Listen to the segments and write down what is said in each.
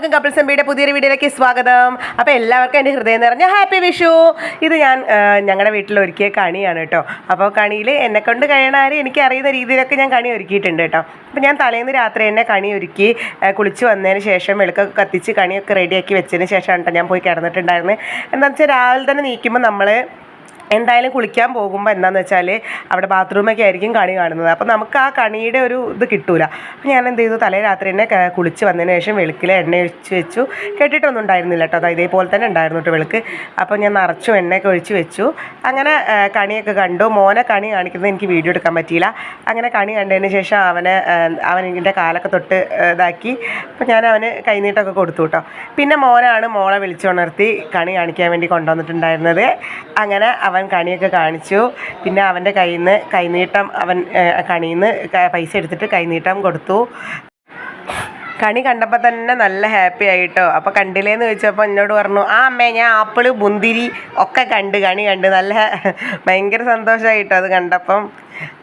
എല്ലാവർക്കും കപ്പിൾസ് എംബിയുടെ പുതിയൊരു വീഡിയോയിലേക്ക് സ്വാഗതം. അപ്പോൾ എല്ലാവർക്കും എന്റെ ഹൃദയം നിറഞ്ഞ ഹാപ്പി വിഷു. ഇത് ഞാൻ ഞങ്ങളുടെ വീട്ടിൽ ഒരുക്കിയ കണിയാണ് കേട്ടോ അപ്പോൾ കണിയിൽ എന്നെ കൊണ്ട് കഴിയണാരും എനിക്ക് അറിയുന്ന രീതിയിലൊക്കെ ഞാൻ കണി ഒരുക്കിയിട്ടുണ്ട് കേട്ടോ അപ്പോൾ ഞാൻ തലേന്ന് രാത്രി എന്നെ കണി ഒരുക്കി കുളിച്ച് വന്നതിന് ശേഷം വെളുക്കൊക്കെ കത്തിച്ച് കണിയൊക്കെ റെഡിയാക്കി വെച്ചതിന് ശേഷമാണ് കേട്ടോ ഞാൻ പോയി കിടന്നിട്ടുണ്ടായിരുന്നത് എന്താണെന്ന് വെച്ചാൽ രാവിലെ തന്നെ നീക്കുമ്പോൾ നമ്മൾ എന്തായാലും കുളിക്കാൻ പോകുമ്പോൾ എന്താണെന്ന് വെച്ചാൽ അവിടെ ബാത്റൂമൊക്കെ ആയിരിക്കും കണി കാണുന്നത്. അപ്പോൾ നമുക്ക് ആ കണിയുടെ ഒരു ഇത് കിട്ടൂല. അപ്പോൾ ഞാൻ എന്ത് ചെയ്തു? തലേ രാത്രി തന്നെ കുളിച്ച് വന്നതിന് ശേഷം വെളുക്കിൽ എണ്ണ ഒഴിച്ച് വെച്ചു. കെട്ടിട്ടൊന്നും ഉണ്ടായിരുന്നില്ല കേട്ടോ. അതായത് ഇതേപോലെ തന്നെ ഉണ്ടായിരുന്നു കേട്ടോ വെളുക്ക്. അപ്പോൾ ഞാൻ നിറച്ചു എണ്ണയൊക്കെ ഒഴിച്ച് വെച്ചു. അങ്ങനെ കണിയൊക്കെ കണ്ടു. മോനെ കണി കാണിക്കുന്നത് എനിക്ക് വീഡിയോ എടുക്കാൻ പറ്റിയില്ല. അങ്ങനെ കണി കണ്ടതിന് ശേഷം അവനെ അവൻ എന്റെ കാലൊക്കെ തൊട്ട് ഇതാക്കി. അപ്പോൾ ഞാൻ അവന് കൈനീട്ടൊക്കെ കൊടുത്തു കേട്ടോ പിന്നെ മോനാണ് മോളെ വിളിച്ചുണർത്തി കണി കാണിക്കാൻ വേണ്ടി കൊണ്ടുവന്നിട്ടുണ്ടായിരുന്നത്. അങ്ങനെ അവൻ കണിയൊക്കെ കാണിച്ചു. പിന്നെ അവന്റെ കയ്യിൽ നിന്ന് കൈനീട്ടം അവൻ കണിയിൽ നിന്ന് പൈസ എടുത്തിട്ട് കൈനീട്ടം കൊടുത്തു. കണി കണ്ടപ്പോൾ തന്നെ നല്ല ഹാപ്പി ആയിട്ടോ. അപ്പോൾ കണ്ടില്ലേന്ന് ചോദിച്ചപ്പോൾ എന്നോട് പറഞ്ഞു ആ അമ്മേ ഞാൻ ആപ്പിൾ മുന്തിരി ഒക്കെ കണ്ട് കണി കണ്ട്. നല്ല ഭയങ്കര സന്തോഷമായിട്ടോ അത് കണ്ടപ്പം.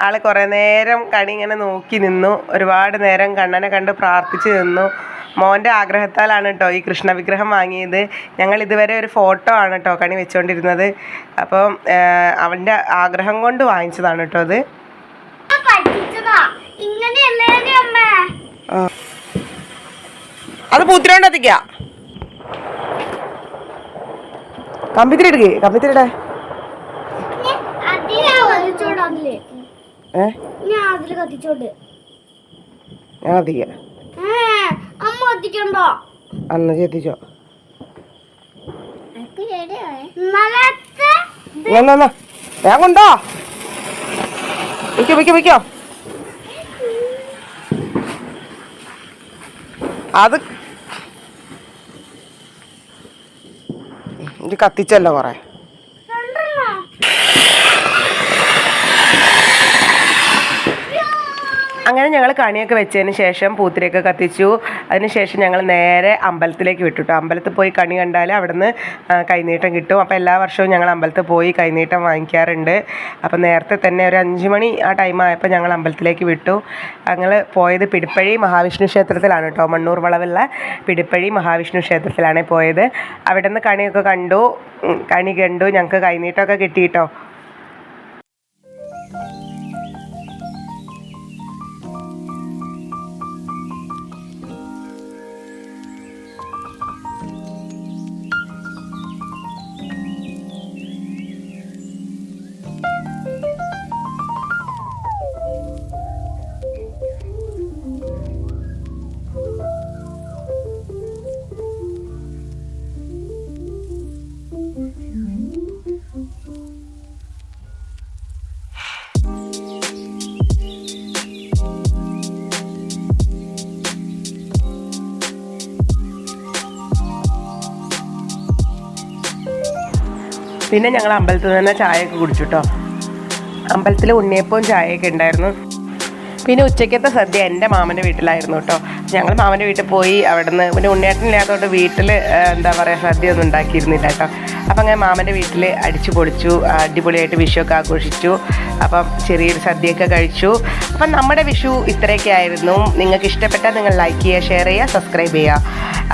ആൾ കുറേ നേരം കണി ഇങ്ങനെ നോക്കി നിന്നു. ഒരുപാട് നേരം കണ്ണനെ കണ്ട് പ്രാർത്ഥിച്ച് നിന്നു. മോന്റെ ആഗ്രഹത്താലാണ് കേട്ടോ ഈ കൃഷ്ണ വിഗ്രഹം വാങ്ങിയത്. ഞങ്ങൾ ഇതുവരെ ഒരു ഫോട്ടോ ആണ് കേട്ടോ കണി വെച്ചുകൊണ്ടിരുന്നത് അപ്പം അവന്റെ ആഗ്രഹം കൊണ്ട് വാങ്ങിച്ചതാണ് കേട്ടോ അത്. അത് പൂത്തിരോണ്ട് എത്തിക്ക. അതിലാ കത്തിച്ചോണ്ട് അതിൽ ഏ? ഞാൻ അതിൽ കത്തിച്ചോണ്ട്. ഞാൻ കത്തിക്കാം. കത്തിക്കണ്ടോ? അന്ന് എത്തിച്ചോ നിലത്ത് എന്നാ എന്നാ വേഗം കൊണ്ടോ. വിക്കോ വിക്കോ വിക്കോ അത് ഇത് കത്തിച്ചല്ലോ കൊറേ. അങ്ങനെ ഞങ്ങൾ കണിയൊക്കെ വെച്ചതിന് ശേഷം പൂത്തിരിയൊക്കെ കത്തിച്ചു. അതിനുശേഷം ഞങ്ങൾ നേരെ അമ്പലത്തിലേക്ക് വിട്ടു അമ്പലത്തിൽ പോയി കണി കണ്ടാൽ അവിടുന്ന് കൈനീട്ടം കിട്ടും. അപ്പോൾ എല്ലാ വർഷവും ഞങ്ങൾ അമ്പലത്തിൽ പോയി കൈനീട്ടം വാങ്ങിക്കാറുണ്ട്. അപ്പോൾ നേരത്തെ തന്നെ ഒരു അഞ്ച് മണി ആ ടൈം ആയപ്പോൾ ഞങ്ങൾ അമ്പലത്തിലേക്ക് വിട്ടു. ഞങ്ങൾ പോയത് പിടിപ്പഴി മഹാവിഷ്ണു ക്ഷേത്രത്തിലാണ് കേട്ടോ മണ്ണൂർ വളവുള്ള പിടിപ്പഴി മഹാവിഷ്ണു ക്ഷേത്രത്തിലാണ് പോയത്. അവിടെ നിന്ന് കണിയൊക്കെ കണ്ടു. കണി കണ്ടു. ഞങ്ങൾക്ക് കൈനീട്ടമൊക്കെ കിട്ടി കേട്ടോ പിന്നെ ഞങ്ങൾ അമ്പലത്തിൽ നിന്ന് ചായയൊക്കെ കുടിച്ചു കേട്ടോ അമ്പലത്തിൽ ഉണ്ണിയപ്പവും ചായയൊക്കെ ഉണ്ടായിരുന്നു. പിന്നെ ഉച്ചയ്ക്കത്തെ സദ്യ എന്റെ മാമന്റെ വീട്ടിലായിരുന്നു കേട്ടോ ഞങ്ങൾ മാമന്റെ വീട്ടിൽ പോയി അവിടെ നിന്ന് പിന്നെ ഉണ്ണിയേട്ടനില്ലാത്തതുകൊണ്ട് വീട്ടിൽ എന്താ പറയുക സദ്യ ഒന്നും ഉണ്ടാക്കിയിരുന്നില്ല കേട്ടോ അപ്പം അങ്ങനെ മാമന്റെ വീട്ടിൽ അടിച്ചു പൊളിച്ചു അടിപൊളിയായിട്ട് വിഷുവൊക്കെ ആഘോഷിച്ചു. അപ്പം ചെറിയൊരു സദ്യയൊക്കെ കഴിച്ചു. അപ്പം നമ്മുടെ വിഷു ഇത്രയൊക്കെ ആയിരുന്നു. നിങ്ങൾക്ക് ഇഷ്ടപ്പെട്ടാൽ നിങ്ങൾ ലൈക്ക് ചെയ്യുക ഷെയർ ചെയ്യുക സബ്സ്ക്രൈബ് ചെയ്യുക.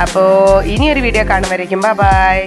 അപ്പോൾ ഇനിയൊരു വീഡിയോ കാണുമ്പോഴേക്കും ബൈ